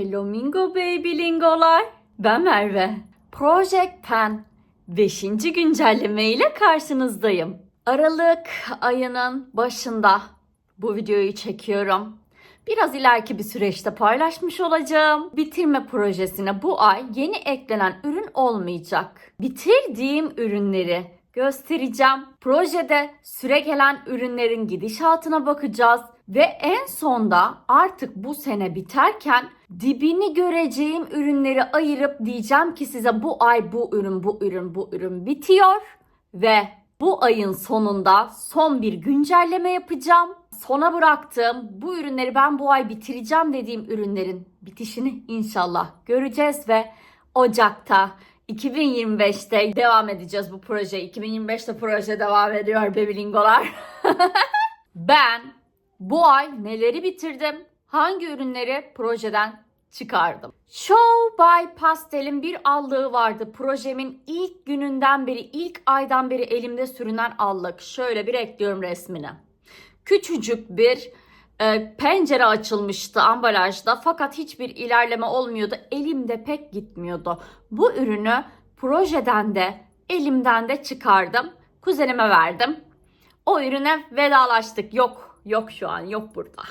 Hello Mingo Baby Lingolar. Ben Merve. Project Pen 5. güncelleme ile karşınızdayım. Aralık ayının başında bu videoyu çekiyorum. Biraz ileriki bir süreçte paylaşmış olacağım. Bitirme projesine bu ay yeni eklenen ürün olmayacak. Bitirdiğim ürünleri göstereceğim. Projede süre gelen ürünlerin gidişatına bakacağız ve en sonda artık bu sene biterken dibini göreceğim ürünleri ayırıp diyeceğim ki size bu ay bu ürün bu ürün bu ürün bitiyor ve bu ayın sonunda son bir güncelleme yapacağım. Sona bıraktığım bu ürünleri ben bu ay bitireceğim dediğim ürünlerin bitişini inşallah göreceğiz ve Ocak'ta 2025'te devam edeceğiz bu proje. 2025'te proje devam ediyor bebilingolar. ben bu ay neleri bitirdim? Hangi ürünleri projeden çıkardım? Show by Pastel'in bir allığı vardı. Projemin ilk gününden beri, ilk aydan beri elimde sürünen allık. Şöyle bir ekliyorum resmini. Küçücük bir e, pencere açılmıştı ambalajda fakat hiçbir ilerleme olmuyordu. Elimde pek gitmiyordu. Bu ürünü projeden de elimden de çıkardım. Kuzenime verdim. O ürüne vedalaştık. Yok, yok şu an, yok burada.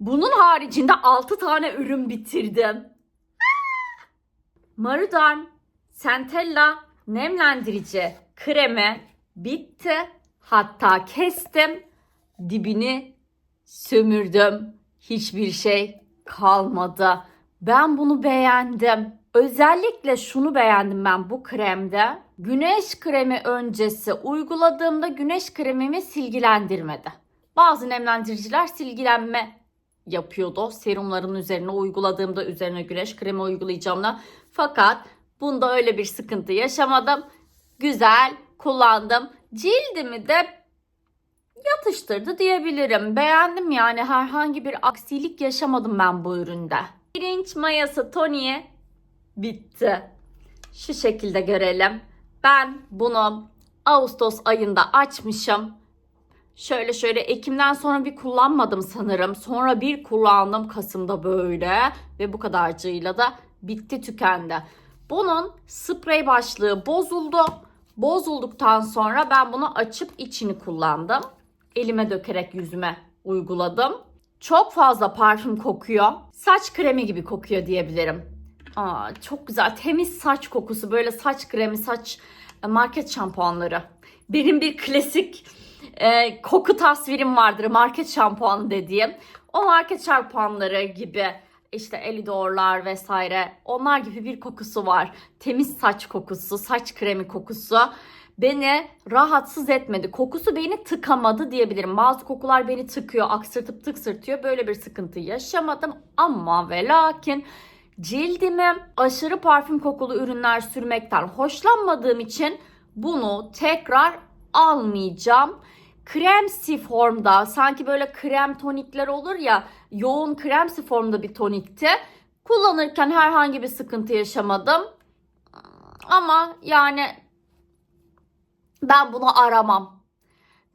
Bunun haricinde 6 tane ürün bitirdim. Marudarm Centella nemlendirici kremi bitti. Hatta kestim. Dibini sömürdüm. Hiçbir şey kalmadı. Ben bunu beğendim. Özellikle şunu beğendim ben bu kremde. Güneş kremi öncesi uyguladığımda güneş kremimi silgilendirmedi. Bazı nemlendiriciler silgilenme yapıyordu. Serumların üzerine uyguladığımda üzerine güneş kremi uygulayacağımda. Fakat bunda öyle bir sıkıntı yaşamadım. Güzel kullandım. Cildimi de yatıştırdı diyebilirim. Beğendim yani herhangi bir aksilik yaşamadım ben bu üründe. Pirinç mayası toniği bitti. Şu şekilde görelim. Ben bunu Ağustos ayında açmışım. Şöyle şöyle Ekim'den sonra bir kullanmadım sanırım. Sonra bir kullandım Kasım'da böyle ve bu kadarcığıyla da bitti tükendi. Bunun sprey başlığı bozuldu. Bozulduktan sonra ben bunu açıp içini kullandım. Elime dökerek yüzüme uyguladım. Çok fazla parfüm kokuyor. Saç kremi gibi kokuyor diyebilirim. Aa, çok güzel temiz saç kokusu böyle saç kremi saç e, market şampuanları. Benim bir klasik e, koku tasvirim vardır market şampuanı dediğim. O market şampuanları gibi işte Elidor'lar vesaire onlar gibi bir kokusu var. Temiz saç kokusu, saç kremi kokusu beni rahatsız etmedi. Kokusu beni tıkamadı diyebilirim. Bazı kokular beni tıkıyor, aksırtıp tıksırtıyor. Böyle bir sıkıntı yaşamadım ama ve lakin cildime aşırı parfüm kokulu ürünler sürmekten hoşlanmadığım için bunu tekrar almayacağım. Kremsi formda sanki böyle krem tonikler olur ya yoğun kremsi formda bir tonikti. Kullanırken herhangi bir sıkıntı yaşamadım. Ama yani ben bunu aramam.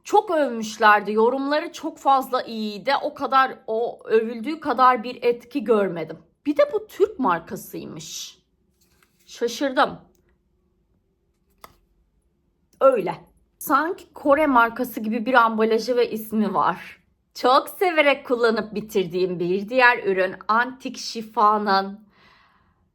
Çok övmüşlerdi. Yorumları çok fazla iyiydi. O kadar o övüldüğü kadar bir etki görmedim. Bir de bu Türk markasıymış. Şaşırdım. Öyle. Sanki Kore markası gibi bir ambalajı ve ismi var. Çok severek kullanıp bitirdiğim bir diğer ürün Antik Şifa'nın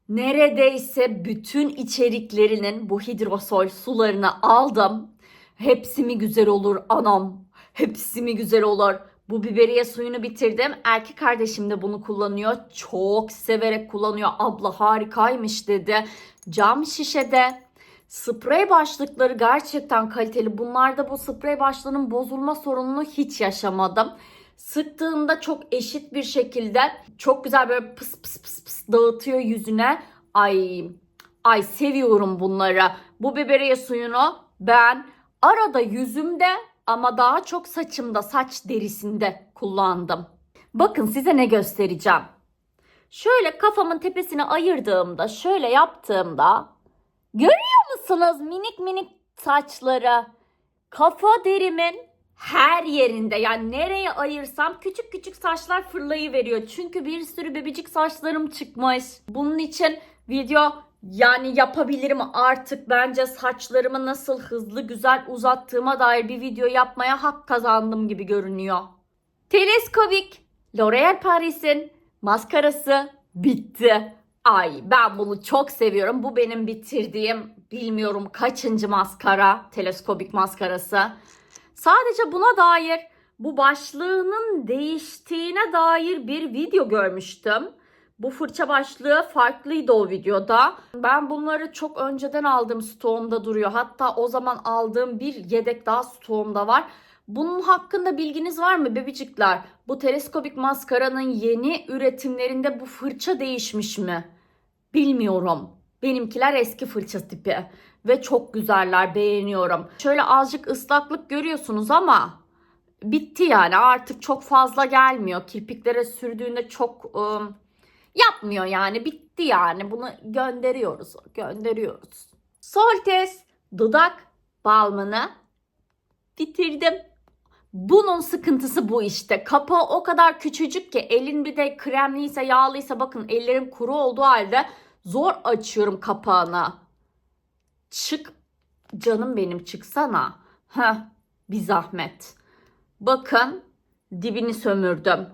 neredeyse bütün içeriklerinin bu hidrosol sularını aldım. Hepsi mi güzel olur anam? Hepsi mi güzel olur? Bu biberiye suyunu bitirdim. Erkek kardeşim de bunu kullanıyor. Çok severek kullanıyor. Abla harikaymış dedi. Cam şişede Sprey başlıkları gerçekten kaliteli. Bunlarda bu sprey başlığının bozulma sorununu hiç yaşamadım. Sıktığında çok eşit bir şekilde çok güzel böyle pıs pıs pıs pıs dağıtıyor yüzüne. Ay ay seviyorum bunları. Bu biberiye suyunu ben arada yüzümde ama daha çok saçımda, saç derisinde kullandım. Bakın size ne göstereceğim. Şöyle kafamın tepesini ayırdığımda, şöyle yaptığımda görüyor musunuz minik minik saçları? Kafa derimin her yerinde yani nereye ayırsam küçük küçük saçlar fırlayıveriyor. Çünkü bir sürü bebecik saçlarım çıkmış. Bunun için video yani yapabilirim artık bence saçlarımı nasıl hızlı güzel uzattığıma dair bir video yapmaya hak kazandım gibi görünüyor. Teleskobik L'Oreal Paris'in maskarası bitti. Ay ben bunu çok seviyorum. Bu benim bitirdiğim bilmiyorum kaçıncı maskara. Teleskobik maskarası. Sadece buna dair bu başlığının değiştiğine dair bir video görmüştüm. Bu fırça başlığı farklıydı o videoda. Ben bunları çok önceden aldım stoğumda duruyor. Hatta o zaman aldığım bir yedek daha stoğumda var. Bunun hakkında bilginiz var mı bebicikler? Bu teleskobik maskaranın yeni üretimlerinde bu fırça değişmiş mi? Bilmiyorum. Benimkiler eski fırça tipi ve çok güzeller beğeniyorum. Şöyle azıcık ıslaklık görüyorsunuz ama bitti yani artık çok fazla gelmiyor. Kirpiklere sürdüğünde çok ım, yapmıyor yani bitti yani bunu gönderiyoruz gönderiyoruz. Soltes dudak balmını bitirdim. Bunun sıkıntısı bu işte. Kapağı o kadar küçücük ki elin bir de kremliyse yağlıysa bakın ellerim kuru olduğu halde zor açıyorum kapağını. Çık canım benim çıksana. Heh bir zahmet. Bakın dibini sömürdüm.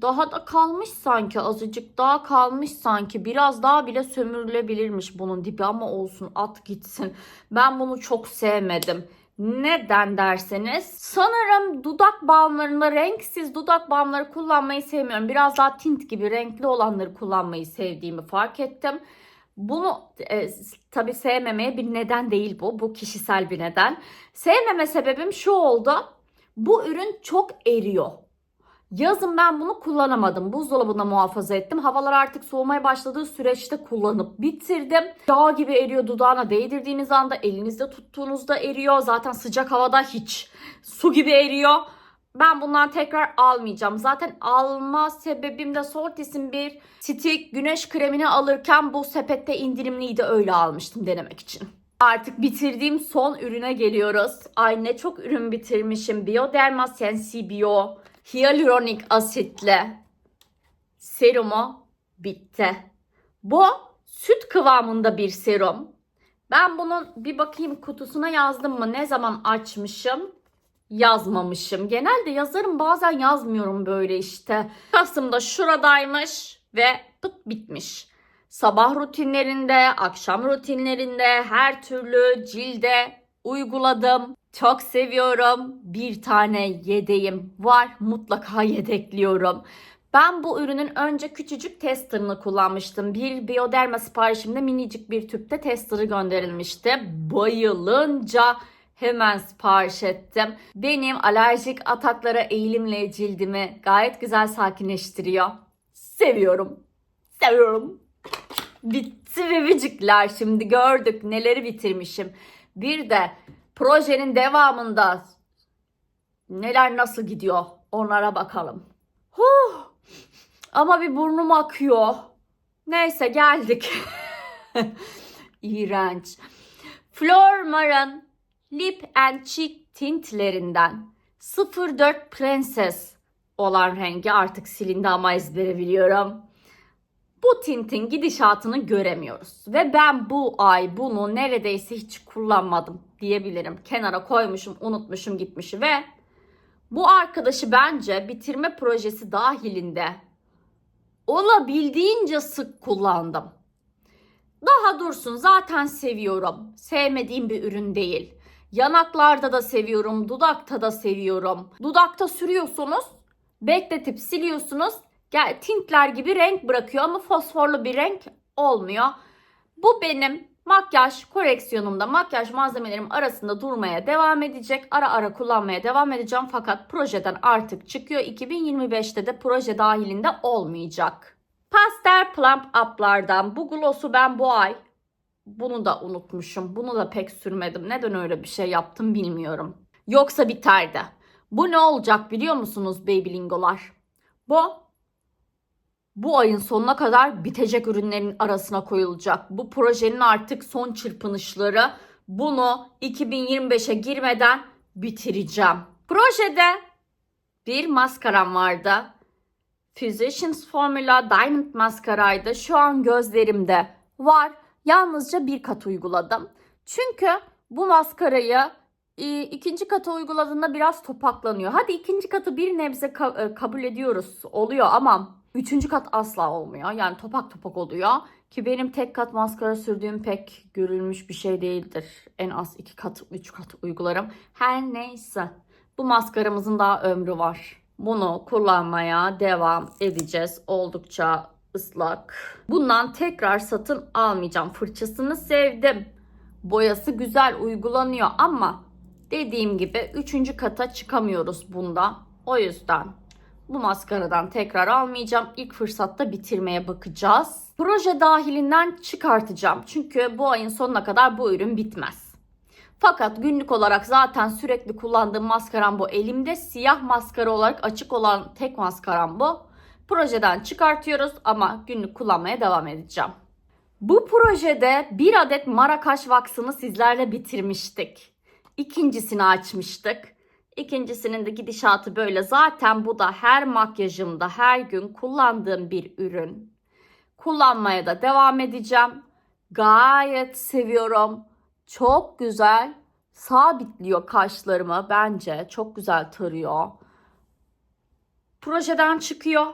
Daha da kalmış sanki azıcık daha kalmış sanki biraz daha bile sömürülebilirmiş bunun dibi ama olsun at gitsin. Ben bunu çok sevmedim. Neden derseniz sanırım dudak balmlarında renksiz dudak balmları kullanmayı sevmiyorum. Biraz daha tint gibi renkli olanları kullanmayı sevdiğimi fark ettim. Bunu e, tabii sevmemeye bir neden değil bu. Bu kişisel bir neden. Sevmeme sebebim şu oldu. Bu ürün çok eriyor. Yazın ben bunu kullanamadım. Buzdolabında muhafaza ettim. Havalar artık soğumaya başladığı süreçte kullanıp bitirdim. Yağ gibi eriyor dudağına değdirdiğiniz anda elinizde tuttuğunuzda eriyor. Zaten sıcak havada hiç su gibi eriyor. Ben bundan tekrar almayacağım. Zaten alma sebebim de Sortis'in bir stick güneş kremini alırken bu sepette indirimliydi öyle almıştım denemek için. Artık bitirdiğim son ürüne geliyoruz. Ay ne çok ürün bitirmişim. Bioderma Sensibio hyaluronik asitle serumu bitti. Bu süt kıvamında bir serum. Ben bunun bir bakayım kutusuna yazdım mı? Ne zaman açmışım? Yazmamışım. Genelde yazarım bazen yazmıyorum böyle işte. Kasım'da şuradaymış ve pıt bitmiş. Sabah rutinlerinde, akşam rutinlerinde her türlü cilde uyguladım. Çok seviyorum. Bir tane yedeğim var. Mutlaka yedekliyorum. Ben bu ürünün önce küçücük testerını kullanmıştım. Bir Bioderma siparişimde minicik bir tüpte testerı gönderilmişti. Bayılınca hemen sipariş ettim. Benim alerjik ataklara eğilimle cildimi gayet güzel sakinleştiriyor. Seviyorum. Seviyorum. Bitti bebecikler. Şimdi gördük neleri bitirmişim. Bir de projenin devamında neler nasıl gidiyor onlara bakalım. Huh. Ama bir burnum akıyor. Neyse geldik. İğrenç. Flormar'ın Lip and Cheek tintlerinden 04 Princess olan rengi artık silindi ama ezbere biliyorum. Bu tintin gidişatını göremiyoruz. Ve ben bu ay bunu neredeyse hiç kullanmadım diyebilirim. Kenara koymuşum, unutmuşum gitmişi ve bu arkadaşı bence bitirme projesi dahilinde olabildiğince sık kullandım. Daha dursun zaten seviyorum. Sevmediğim bir ürün değil. Yanaklarda da seviyorum, dudakta da seviyorum. Dudakta sürüyorsunuz, bekletip siliyorsunuz. Gel tintler gibi renk bırakıyor ama fosforlu bir renk olmuyor. Bu benim makyaj koleksiyonumda makyaj malzemelerim arasında durmaya devam edecek. Ara ara kullanmaya devam edeceğim fakat projeden artık çıkıyor. 2025'te de proje dahilinde olmayacak. Pastel Plump Up'lardan bu gloss'u ben bu ay bunu da unutmuşum. Bunu da pek sürmedim. Neden öyle bir şey yaptım bilmiyorum. Yoksa biterdi. Bu ne olacak biliyor musunuz Babylingolar? Bu bu ayın sonuna kadar bitecek ürünlerin arasına koyulacak. Bu projenin artık son çırpınışları. Bunu 2025'e girmeden bitireceğim. Projede bir maskaram vardı. Physicians Formula Diamond maskaraydı. Şu an gözlerimde var. Yalnızca bir kat uyguladım. Çünkü bu maskarayı e, ikinci kata uyguladığında biraz topaklanıyor. Hadi ikinci katı bir nebze e, kabul ediyoruz. Oluyor ama üçüncü kat asla olmuyor. Yani topak topak oluyor. Ki benim tek kat maskara sürdüğüm pek görülmüş bir şey değildir. En az iki kat, üç kat uygularım. Her neyse. Bu maskaramızın daha ömrü var. Bunu kullanmaya devam edeceğiz. Oldukça ıslak. Bundan tekrar satın almayacağım. Fırçasını sevdim. Boyası güzel uygulanıyor ama dediğim gibi üçüncü kata çıkamıyoruz bunda. O yüzden bu maskaradan tekrar almayacağım. İlk fırsatta bitirmeye bakacağız. Proje dahilinden çıkartacağım. Çünkü bu ayın sonuna kadar bu ürün bitmez. Fakat günlük olarak zaten sürekli kullandığım maskaram bu. Elimde siyah maskara olarak açık olan tek maskaram bu. Projeden çıkartıyoruz ama günlük kullanmaya devam edeceğim. Bu projede bir adet Marakaş vaksını sizlerle bitirmiştik. İkincisini açmıştık. İkincisinin de gidişatı böyle. Zaten bu da her makyajımda her gün kullandığım bir ürün. Kullanmaya da devam edeceğim. Gayet seviyorum. Çok güzel sabitliyor kaşlarımı bence. Çok güzel tarıyor. Projeden çıkıyor.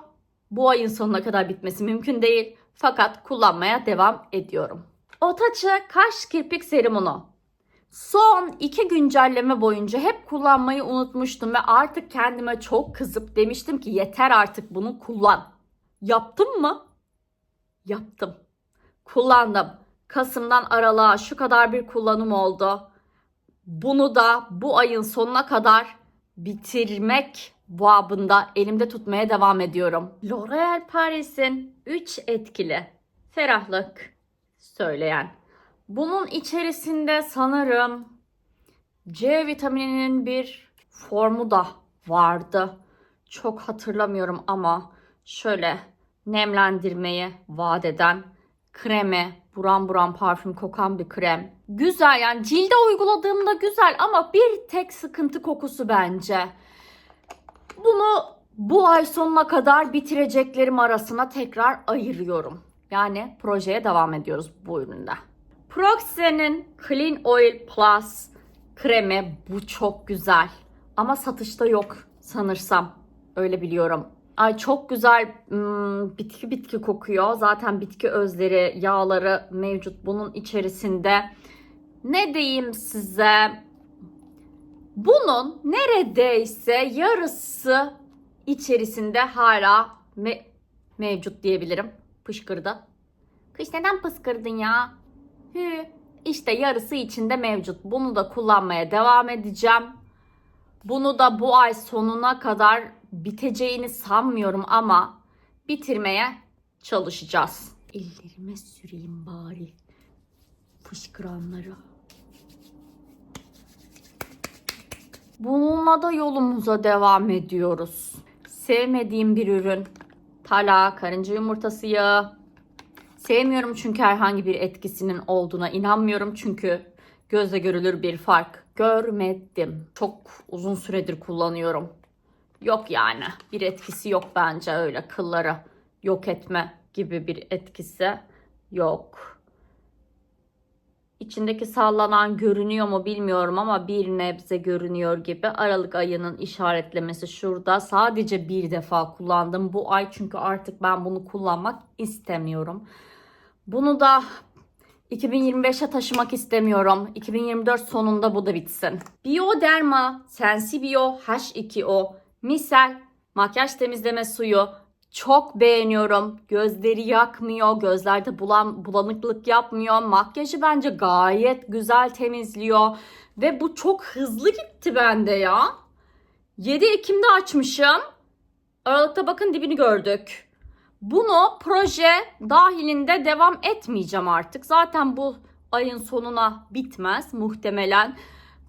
Bu ayın sonuna kadar bitmesi mümkün değil. Fakat kullanmaya devam ediyorum. Otaçı kaş kirpik serumunu. Son iki güncelleme boyunca hep kullanmayı unutmuştum ve artık kendime çok kızıp demiştim ki yeter artık bunu kullan. Yaptım mı? Yaptım. Kullandım. Kasım'dan aralığa şu kadar bir kullanım oldu. Bunu da bu ayın sonuna kadar bitirmek babında elimde tutmaya devam ediyorum. L'Oreal Paris'in 3 etkili ferahlık söyleyen. Bunun içerisinde sanırım C vitamininin bir formu da vardı. Çok hatırlamıyorum ama şöyle nemlendirmeyi vaat eden kremi, buram buram parfüm kokan bir krem. Güzel yani cilde uyguladığımda güzel ama bir tek sıkıntı kokusu bence. Bunu bu ay sonuna kadar bitireceklerim arasına tekrar ayırıyorum. Yani projeye devam ediyoruz bu üründe. Proxy'nin Clean Oil Plus kremi bu çok güzel. Ama satışta yok sanırsam. Öyle biliyorum. Ay çok güzel hmm, bitki bitki kokuyor. Zaten bitki özleri, yağları mevcut bunun içerisinde. Ne diyeyim size? Bunun neredeyse yarısı içerisinde hala me- mevcut diyebilirim. Pışkırdı. Kış neden pıskırdın ya? Hü. İşte yarısı içinde mevcut. Bunu da kullanmaya devam edeceğim. Bunu da bu ay sonuna kadar biteceğini sanmıyorum ama bitirmeye çalışacağız. Ellerime süreyim bari fışkıranları. Bununla da yolumuza devam ediyoruz. Sevmediğim bir ürün. Tala, karınca yumurtası yağı. Sevmiyorum çünkü herhangi bir etkisinin olduğuna inanmıyorum çünkü gözle görülür bir fark görmedim. Çok uzun süredir kullanıyorum. Yok yani bir etkisi yok bence öyle kılları yok etme gibi bir etkisi yok. İçindeki sallanan görünüyor mu bilmiyorum ama bir nebze görünüyor gibi. Aralık ayının işaretlemesi şurada. Sadece bir defa kullandım bu ay çünkü artık ben bunu kullanmak istemiyorum. Bunu da 2025'e taşımak istemiyorum. 2024 sonunda bu da bitsin. Bioderma Sensibio H2O Misel makyaj temizleme suyu çok beğeniyorum. Gözleri yakmıyor, gözlerde bulan, bulanıklık yapmıyor. Makyajı bence gayet güzel temizliyor. Ve bu çok hızlı gitti bende ya. 7 Ekim'de açmışım. Aralıkta bakın dibini gördük. Bunu proje dahilinde devam etmeyeceğim artık. Zaten bu ayın sonuna bitmez muhtemelen.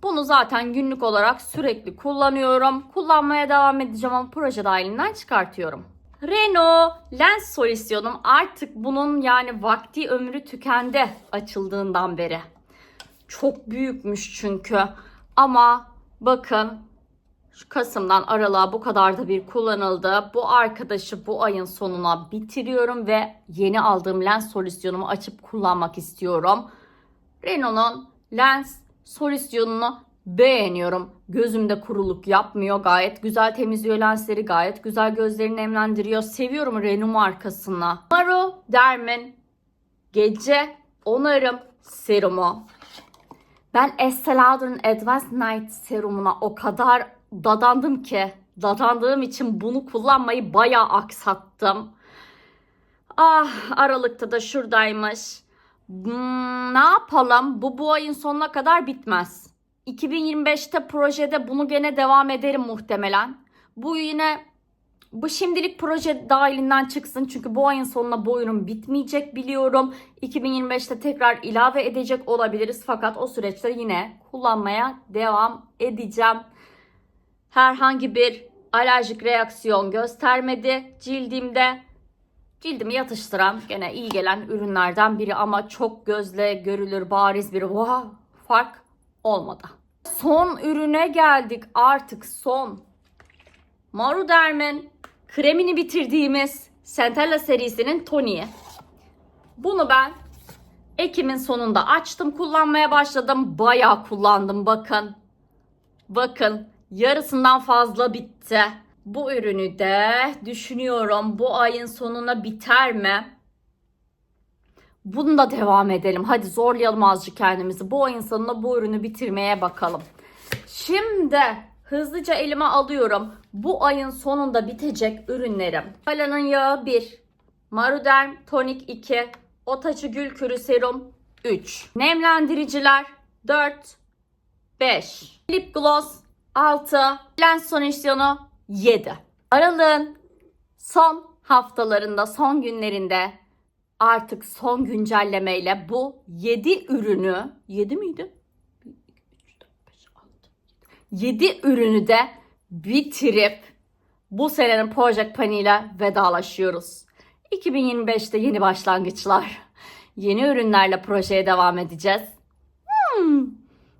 Bunu zaten günlük olarak sürekli kullanıyorum. Kullanmaya devam edeceğim ama proje dahilinden çıkartıyorum. Renault lens solüsyonum artık bunun yani vakti ömrü tükendi açıldığından beri. Çok büyükmüş çünkü. Ama bakın Şu Kasım'dan aralığa bu kadar da bir kullanıldı. Bu arkadaşı bu ayın sonuna bitiriyorum ve yeni aldığım lens solüsyonumu açıp kullanmak istiyorum. Renault'un lens solüsyonunu beğeniyorum. Gözümde kuruluk yapmıyor. Gayet güzel temizliyor lensleri. Gayet güzel gözlerini nemlendiriyor. Seviyorum Renault markasını. Maru Dermin Gece Onarım Serumu. Ben Estee Lauder'ın Advanced Night serumuna o kadar dadandım ki dadandığım için bunu kullanmayı bayağı aksattım. Ah Aralık'ta da şuradaymış. Hmm, ne yapalım? Bu bu ayın sonuna kadar bitmez. 2025'te projede bunu gene devam ederim muhtemelen. Bu yine bu şimdilik proje dahilinden çıksın çünkü bu ayın sonuna bu ürün bitmeyecek biliyorum. 2025'te tekrar ilave edecek olabiliriz fakat o süreçte yine kullanmaya devam edeceğim. Herhangi bir alerjik reaksiyon göstermedi cildimde. Cildimi yatıştıran gene iyi gelen ürünlerden biri ama çok gözle görülür bariz bir wow, fark olmadı. Son ürüne geldik artık son. Maruderm'in kremini bitirdiğimiz Centella serisinin toniği. Bunu ben Ekim'in sonunda açtım kullanmaya başladım. Bayağı kullandım bakın. Bakın yarısından fazla bitti. Bu ürünü de düşünüyorum bu ayın sonuna biter mi? Bunu da devam edelim. Hadi zorlayalım azıcık kendimizi. Bu ayın sonunda bu ürünü bitirmeye bakalım. Şimdi hızlıca elime alıyorum. Bu ayın sonunda bitecek ürünlerim. Pala'nın yağı 1. Maruderm Tonik 2. Otaçı Gül Kürü Serum 3. Nemlendiriciler 4. 5. Lip Gloss 6. Lens Solüsyonu 7. Aralığın son haftalarında, son günlerinde artık son güncellemeyle bu 7 ürünü 7 miydi? 7 ürünü de bitirip bu senenin Project Pani ile vedalaşıyoruz. 2025'te yeni başlangıçlar. Yeni ürünlerle projeye devam edeceğiz. Hmm.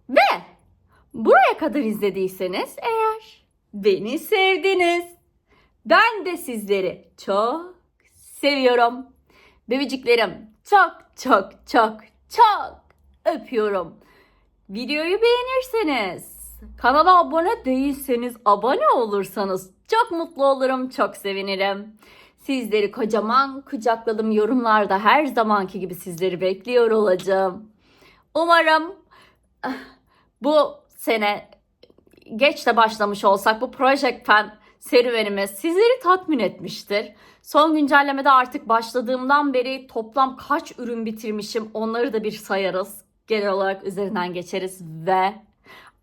Ve buraya kadar izlediyseniz eğer beni sevdiniz. Ben de sizleri çok seviyorum. Bebeciklerim çok çok çok çok öpüyorum. Videoyu beğenirseniz, kanala abone değilseniz abone olursanız çok mutlu olurum, çok sevinirim. Sizleri kocaman kucakladım yorumlarda her zamanki gibi sizleri bekliyor olacağım. Umarım ah, bu sene geç de başlamış olsak bu Project Pen serüvenimiz sizleri tatmin etmiştir. Son güncellemede artık başladığımdan beri toplam kaç ürün bitirmişim onları da bir sayarız. Genel olarak üzerinden geçeriz ve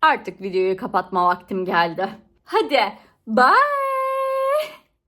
artık videoyu kapatma vaktim geldi. Hadi bye.